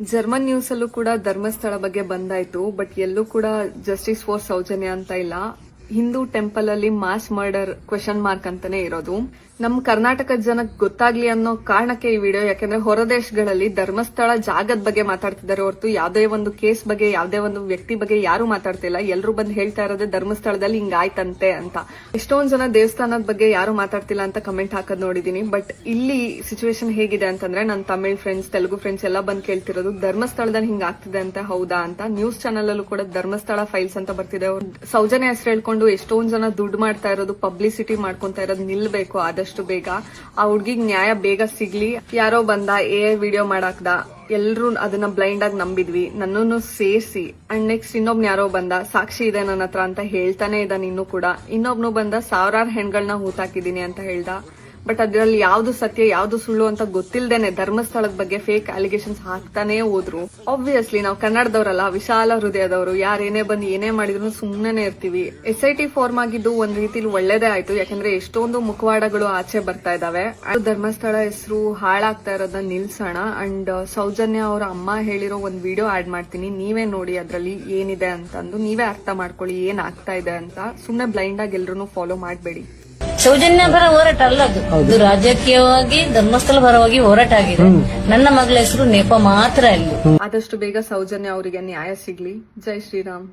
German news ಅಲ್ಲೂ ಕೂಡ ಧರ್ಮಸ್ಥಳ ಬಗ್ಗೆ ಬಂದಾಯ್ತು ಬಟ್ ಎಲ್ಲೂ ಕೂಡ ಜಸ್ಟಿಸ್ ಫಾರ್ ಸೌಜನ್ಯ ಅಂತ ಇಲ್ಲ. ಹಿಂದೂ ಟೆಂಪಲ್ ಅಲ್ಲಿ ಮಾಸ್ ಮರ್ಡರ್ ಕ್ವೆಶನ್ ಮಾರ್ಕ್ ಅಂತಾನೆ ಇರೋದು. ನಮ್ ಕರ್ನಾಟಕದ ಜನಕ್ಕೆ ಗೊತ್ತಾಗ್ಲಿ ಅನ್ನೋ ಕಾರಣಕ್ಕೆ ಈ ವಿಡಿಯೋ ಯಾಕಂದ್ರೆ ಹೊರದೇಶಗಳಲ್ಲಿ ಧರ್ಮಸ್ಥಳ ಜಾಗದ ಬಗ್ಗೆ ಮಾತಾಡ್ತಿದ್ದಾರೆ ಹೊರತು ಯಾವ್ದೇ ಒಂದು ಕೇಸ್ ಬಗ್ಗೆ, ಯಾವ್ದೇ ಒಂದು ವ್ಯಕ್ತಿ ಬಗ್ಗೆ ಯಾರು ಮಾತಾಡ್ತಿಲ್ಲ ಎಲ್ಲರೂ ಬಂದು ಹೇಳ್ತಾ ಇರೋದೇ ಧರ್ಮಸ್ಥಳದಲ್ಲಿ ಹಿಂಗಾಯ್ತಂತೆ ಅಂತ. ಎಷ್ಟೊಂದ್ ಜನ ದೇವಸ್ಥಾನದ ಬಗ್ಗೆ ಯಾರು ಮಾತಾಡ್ತಿಲ್ಲ ಅಂತ ಕಮೆಂಟ್ ಹಾಕೋದ್ ನೋಡಿದೀನಿ. ಬಟ್ ಇಲ್ಲಿ ಸಿಚುವೇಶನ್ ಹೇಗಿದೆ ಅಂತಂದ್ರೆ ನನ್ನ ತಮಿಳ್ ಫ್ರೆಂಡ್ಸ್ ತೆಲುಗು ಫ್ರೆಂಡ್ಸ್ ಎಲ್ಲ ಬಂದ್ ಕೇಳ್ತಿರೋದು, ಧರ್ಮಸ್ಥಳದಲ್ಲಿ ಹಿಂಗಾಗ್ತಿದೆ ಅಂತ ಹೌದಾ ಅಂತ. ನ್ಯೂಸ್ ಚಾನಲ್ ಅಲ್ಲೂ ಕೂಡ ಧರ್ಮಸ್ಥಳ ಫೈಲ್ಸ್ ಅಂತ ಬರ್ತಿದೆ. ಸೌಜನ್ಯ ಹೆಸರು ಹೇಳ್ಕೊಂಡು ಎಷ್ಟೊಂದ್ ಜನ ದುಡ್ಡು ಮಾಡ್ತಾ ಇರೋದು ಪಬ್ಲಿಸಿಟಿ ಮಾಡ್ಕೊಂತಾ ಇರೋದು ನಿಲ್ಬೇಕು ಆದಷ್ಟು ಬೇಗ. ಆ ಹುಡ್ಗಿಗ್ ನ್ಯಾಯ ಬೇಗ ಸಿಗ್ಲಿ. ಯಾರೋ ಬಂದ ಎ ವಿಡಿಯೋ ಮಾಡಾಕ್ದ. ಎಲ್ರು ಅದನ್ನ ಬ್ಲೈಂಡ್ ಆಗಿ ನಂಬಿದ್ವಿ. ನನ್ನನ್ನು ಸೇರಿಸಿ. ಅಂಡ್ ನೆಕ್ಸ್ಟ್ ಇನ್ನೊಬ್ನ ಯಾರೋ ಬಂದ, ಸಾಕ್ಷಿ ಇದೆ ನನ್ನ ಹತ್ರ ಅಂತ ಹೇಳ್ತಾನೆ ಇದ್ದಾನೆ ಇನ್ನೂ ಕೂಡ. ಇನ್ನೊಬ್ನು ಬಂದ, ಸಾವಿರಾರು ಹೆಣ್ಗಳನ್ನ ಹೂತಾಕಿದೀನಿ ಅಂತ ಹೇಳ್ದ. ಬಟ್ ಅದ್ರಲ್ಲಿ ಯಾವ್ದು ಸತ್ಯ, ಯಾವ್ದು ಸುಳ್ಳು ಅಂತ ಗೊತ್ತಿಲ್ಲದೇನೆ ಧರ್ಮಸ್ಥಳದ ಬಗ್ಗೆ ಫೇಕ್ ಅಲಿಗೇಷನ್ಸ್ ಹಾಕ್ತಾನೆ ಹೋದ್ರು. ಆಬ್ವಿಯಸ್ಲಿ ನಾವು ಕನ್ನಡದವರಲ್ಲ, ವಿಶಾಲ ಹೃದಯದವರು. ಯಾರೇನೇ ಬಂದು ಏನೇ ಮಾಡಿದ್ರು ಸುಮ್ಮನೆ ಇರ್ತೀವಿ. ಎಸ್ ಐ ಟಿ ಫಾರ್ಮ್ ಆಗಿದ್ದು ಒಂದ್ ರೀತಿಲಿ ಒಳ್ಳೇದೇ ಆಯ್ತು. ಯಾಕಂದ್ರೆ ಎಷ್ಟೊಂದು ಮುಖವಾಡಗಳು ಆಚೆ ಬರ್ತಾ ಇದಾವೆ. ಧರ್ಮಸ್ಥಳ ಹೆಸರು ಹಾಳಾಗ್ತಾ ಇರೋದನ್ನ ನಿಲ್ಸೋಣ. ಅಂಡ್ ಸೌಜನ್ಯ ಅವರ ಅಮ್ಮ ಹೇಳಿರೋ ಒಂದ್ ವಿಡಿಯೋ ಆಡ್ ಮಾಡ್ತೀನಿ. ನೀವೇ ನೋಡಿ ಅದ್ರಲ್ಲಿ ಏನಿದೆ ಅಂತಂದು. ನೀವೇ ಅರ್ಥ ಮಾಡ್ಕೊಳ್ಳಿ ಏನ್ ಆಗ್ತಾ ಇದೆ ಅಂತ. ಸುಮ್ನೆ ಬ್ಲೈಂಡ್ ಆಗಿ ಎಲ್ರು ಫಾಲೋ ಮಾಡಬೇಡಿ. ಸೌಜನ್ಯ ಪರ ಹೋರಾಟ ಅಲ್ಲ ಅದು. ಇದು ರಾಜಕೀಯವಾಗಿ ಧರ್ಮಸ್ಥಳ ಪರವಾಗಿ ಹೋರಾಟ ಆಗಿದೆ. ನನ್ನ ಮಗಳ ಹೆಸರು ನೆಪ ಮಾತ್ರ ಅಲ್ಲಿ. ಆದಷ್ಟು ಬೇಗ ಸೌಜನ್ಯ ಅವರಿಗೆ ನ್ಯಾಯ ಸಿಗ್ಲಿ. ಜೈ ಶ್ರೀರಾಮ್.